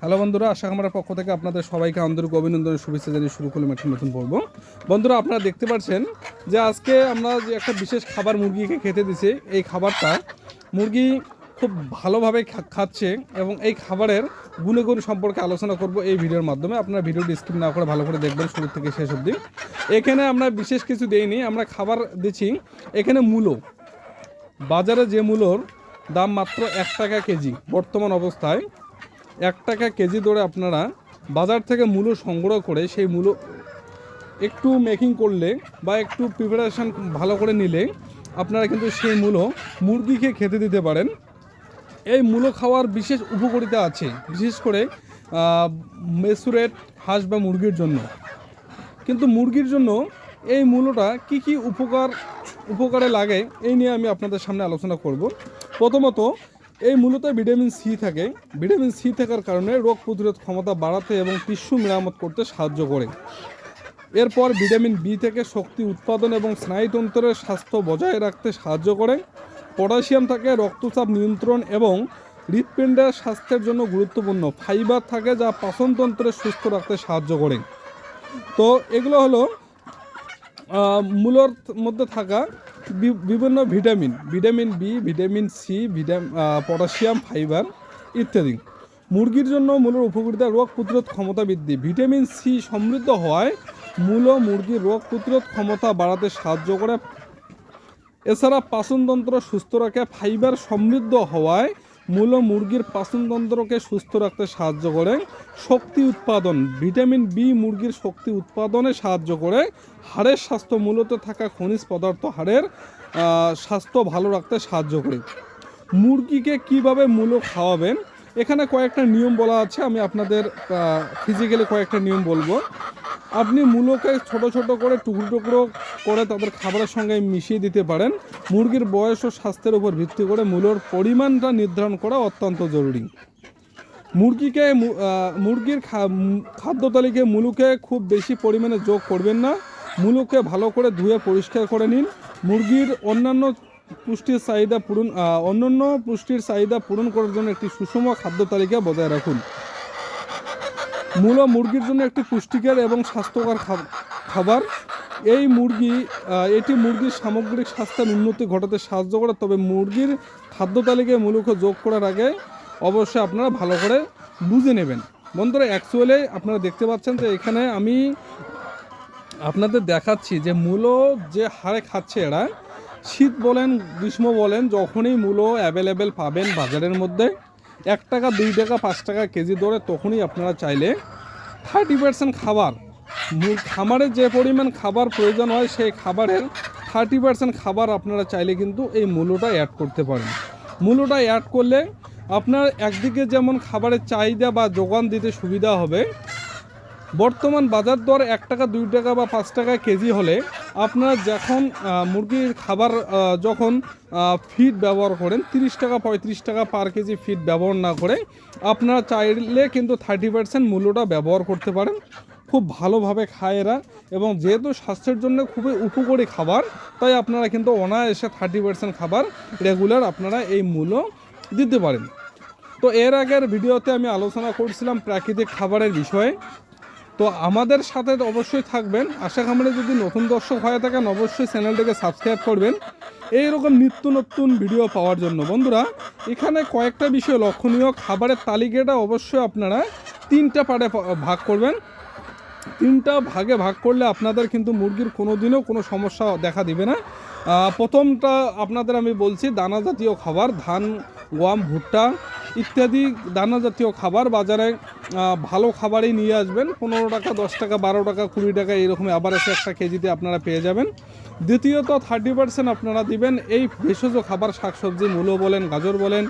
Hello বন্ধুরা, আশা আমার পক্ষ থেকে আপনাদের সবাইকে আন্তরিক অভিনন্দনের শুভেচ্ছা জানিয়ে শুরু করলাম একটা নতুন পর্ব। বন্ধুরা, আপনারা দেখতে পাচ্ছেন যে আজকে আমরা যে একটা বিশেষ খাবার মুরগিকে খেতে দিছি এই খাবারটা মুরগি খুব ভালোভাবে খাচ্ছে এবং এই খাবারের গুণগুণ সম্পর্কে আলোচনা করব এই ভিডিওর মাধ্যমে। আপনারা ভিডিওটি স্কিপ না করে ভালো করে দেখবেন শুরু থেকে শেষ অবধি। এখানে আমরা বিশেষ কিছু দেইনি, আমরা খাবার দিচ্ছি এখানে মূলো। বাজারে যে মূলোর দাম মাত্র এক টাকা কেজি, বর্তমান অবস্থায় এক টাকা কেজি দরে আপনারা বাজার থেকে মূলো সংগ্রহ করে সেই মূলো একটু মেকিং করলে বা একটু প্রিপারেশান ভালো করে নিলে আপনারা কিন্তু সেই মূলো মুরগিকে খেতে দিতে পারেন। এই মূলো খাওয়ার বিশেষ উপকারিতা আছে, বিশেষ করে মেসুরেট হাঁস বা মুরগির জন্য। কিন্তু মুরগির জন্য এই মূলোটা কি কি উপকার, উপকারে লাগে এই নিয়ে আমি আপনাদের সামনে আলোচনা করব। প্রথমত এই মূলত ভিটামিন সি থাকে। ভিটামিন সি থাকার কারণে রোগ প্রতিরোধ ক্ষমতা বাড়াতে এবং টিস্যু মেরামত করতে সাহায্য করে। এরপর ভিটামিন বি থেকে শক্তি উৎপাদন এবং স্নায়ুতন্ত্রের স্বাস্থ্য বজায় রাখতে সাহায্য করে। পটাশিয়াম থাকে রক্তচাপ নিয়ন্ত্রণ এবং হৃৎপিণ্ডের স্বাস্থ্যের জন্য গুরুত্বপূর্ণ। ফাইবার থাকে যা পাচনতন্ত্রের সুস্থ রাখতে সাহায্য করে। তো এগুলো হলো মূলর মধ্যে থাকা বিভিন্ন vitamin vitamin B, vitamin C, vitamin potassium, fibre ইত্যাদি। মুরগির জন্য মূলের উপকারিতা রোগ প্রতিরোধ ক্ষমতা বৃদ্ধি। ভিটামিন সি সমৃদ্ধ হওয়ায় মূল মুরগির রোগ প্রতিরোধ ক্ষমতা বাড়াতে সাহায্য করে। এছাড়া পাচনতন্ত্র সুস্থ রাখে, ফাইবার সমৃদ্ধ হওয়ায় মূল মুরগির পাচনতন্ত্রকে সুস্থ রাখতে সাহায্য করে। শক্তি উৎপাদন, ভিটামিন বি মুরগির শক্তি উৎপাদনে সাহায্য করে। হাড়ের স্বাস্থ্য মূলত থাকা খনিজ পদার্থ হাড়ের স্বাস্থ্য ভালো রাখতে সাহায্য করে। মুরগিকে কীভাবে মূলো খাওয়াবেন? এখানে কয়েকটা নিয়ম বলা আছে, আমি আপনাদের ফিজিক্যালি কয়েকটা নিয়ম বলব। আপনি মূলোকে ছোট ছোট করে টুকরো টুকরো করে তাদের খাবারের সঙ্গে মিশিয়ে দিতে পারেন। মুরগির বয়স ও স্বাস্থ্যের উপর ভিত্তি করে মূলর পরিমাণটা নির্ধারণ করা অত্যন্ত জরুরি। মুরগিকে মুরগির খাদ্য তালিকায় মুলুকে খুব বেশি পরিমাণে যোগ করবেন না। মুলুকে ভালো করে ধুয়ে পরিষ্কার করে নিন। মুরগির অন্যান্য পুষ্টির চাহিদা পূরণ অন্যান্য পুষ্টির চাহিদা পূরণ করার জন্য একটি সুষম খাদ্য তালিকা বজায় রাখুন। মূল মুরগির জন্য একটি পুষ্টিকর এবং স্বাস্থ্যকর খাব- খাবার। এই মুরগি এটি মুরগির সামগ্রিক স্বাস্থ্যের উন্নতি ঘটাতে সাহায্য করে, তবে মুরগির খাদ্য তালিকায় মূলক যোগ করার আগে অবশ্যই আপনারা ভালো করে বুঝে নেবেন। বন্ধুরা অ্যাকচুয়ালি আপনারা দেখতে পাচ্ছেন যে এখানে আমি আপনাদের দেখাচ্ছি যে মূল যে হারে খাচ্ছে এরা শীত বলেন, গ্রীষ্ম বলেন, যখনই মূলো অ্যাভেলেবেল পাবেন বাজারের মধ্যে, এক টাকা, দুই টাকা, পাঁচ টাকা কেজি দরে তখনই আপনারা চাইলে থার্টি পার্সেন্ট খাবার খামারে যে পরিমাণ খাবার প্রয়োজন হয় সেই খাবারের থার্টি পার্সেন্ট খাবার আপনারা চাইলে কিন্তু এই মূল্যটা অ্যাড করতে পারেন। মূল্যটা অ্যাড করলে আপনার একদিকে যেমন খাবারের চাহিদা বা যোগান দিতে সুবিধা হবে, বর্তমান বাজার দর এক টাকা, দুই টাকা বা পাঁচ টাকা কেজি হলে আপনারা যখন মুরগির খাবার যখন ফিড ব্যবহার করেন, তিরিশ টাকা, পঁয়ত্রিশ টাকা পার কেজি ফিড ব্যবহার না করে, আপনারা চাইলে কিন্তু থার্টি পার্সেন্ট মূল্যটা ব্যবহার করতে পারেন। খুব ভালোভাবে খায় এরা এবং যেহেতু স্বাস্থ্যের জন্য খুবই উপকারী খাবার, তাই আপনারা কিন্তু অনায়াসে থার্টি পার্সেন্ট খাবার রেগুলার আপনারা এই মূল্য দিতে পারেন। তো এর আগের ভিডিওতে আমি আলোচনা করছিলাম প্রাকৃতিক খাবারের বিষয়ে। তো আমাদের সাথে অবশ্যই থাকবেন। আশা খামারে যদি নতুন দর্শক হয়ে থাকেন, অবশ্যই চ্যানেলটিকে সাবস্ক্রাইব করবেন। এইরকম নিত্য নতুন ভিডিও পাওয়ার জন্য। বন্ধুরা, এখানে কয়েকটা বিষয় লক্ষণীয়। খাবারের তালিকাটা অবশ্যই আপনারা তিনটা পার্টে ভাগ করবেন। তিনটা ভাগে ভাগ করলে আপনাদের কিন্তু মুরগির কোনো দিনও কোনো সমস্যা দেখা দিবে না। প্রথমটা আপনাদের আমি বলছি, দানা জাতীয় খাবার, ধান, গম, ভুট্টা। ইত্যাদি দানা জাতীয় খাবার বাজারে ভালো খাবারই নিয়ে আসবেন। পনেরো টাকা, দশ টাকা, বারো টাকা, কুড়ি টাকা এইরকম এসে একটা কেজিতে আপনারা পেয়ে যাবেন। দ্বিতীয়ত থার্টি পার্সেন্ট আপনারা দিবেন এই ভেষজ খাবার, শাকসবজি, মূলো বলেন, গাজর বলেন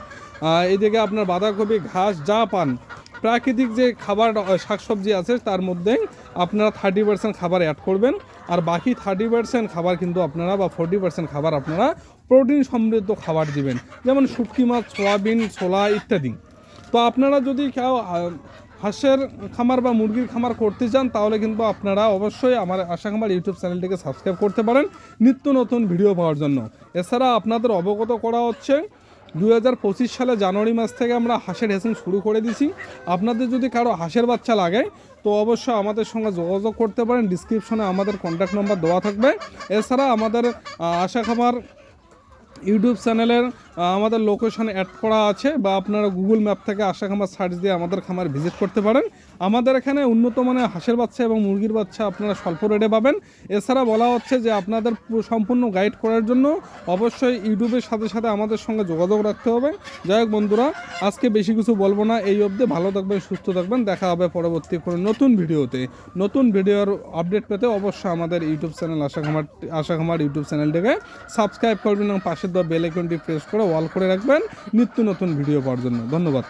এদিকে আপনার বাঁধাকপি, ঘাস, যা পান প্রাকৃতিক যে খাবার শাকসবজি আছে, তার মধ্যে আপনারা থার্টি পার্সেন্ট খাবার অ্যাড করবেন। আর বাকি থার্টি পার্সেন্ট খাবার কিন্তু আপনারা বা ফোর্টি পার্সেন্ট খাবার আপনারা প্রোটিন সমৃদ্ধ খাবার দিবেন। যেমন শুটকি মাছ, সোয়াবিন, ছোলা ইত্যাদি। তো আপনারা যদি কেউ হাঁসের খামার বা মুরগির খামার করতে চান, তাহলে কিন্তু আপনারা অবশ্যই আমার আশা খামার ইউটিউব চ্যানেলটিকে সাবস্ক্রাইব করতে পারেন। নিত্য নতুন ভিডিও পাওয়ার জন্য। এছাড়া আপনাদের অবগত করা হচ্ছে দু হাজার পঁচিশ সালে জানুয়ারি মাস থেকে আমরা হাঁসের হেসিং শুরু করে দিছি আপনাদের যদি কারও হাঁসের বাচ্চা লাগে, তো অবশ্যই আমাদের সঙ্গে যোগাযোগ করতে পারেন। ডিসক্রিপশনে আমাদের কন্ট্যাক্ট নাম্বার দেওয়া থাকবে। এছাড়া আমাদের আশা খাবার ইউটিউব চ্যানেলের আমাদের লোকেশন অ্যাড করা আছে বা আপনারা গুগল ম্যাপ থেকে আশা খামার সার্চ দিয়ে আমাদের খামার ভিজিট করতে পারেন। আমাদের এখানে উন্নত মানের হাঁসের বাচ্চা এবং মুরগির বাচ্চা আপনারা স্বল্প রেটে পাবেন। এছাড়া বলা হচ্ছে যে আপনাদের সম্পূর্ণ গাইড করার জন্য অবশ্যই ইউটিউবের সাথে সাথে আমাদের সঙ্গে যোগাযোগ রাখতে হবে। যাই হোক বন্ধুরা, আজকে বেশি কিছু বলব না। এই অবধি ভালো থাকবেন, সুস্থ থাকবেন। দেখা হবে পরবর্তী কোনো নতুন ভিডিওতে। নতুন ভিডিওর আপডেট পেতে অবশ্যই আমাদের ইউটিউব চ্যানেল আশা খামার আশা খামার ইউটিউব চ্যানেলটিকে সাবস্ক্রাইব করবেন এবং পাশের দেওয়া বেল প্রেস করে ওয়াল করে রাখবেন নিত্য নতুন ভিডিও পাওয়ার জন্য। ধন্যবাদ।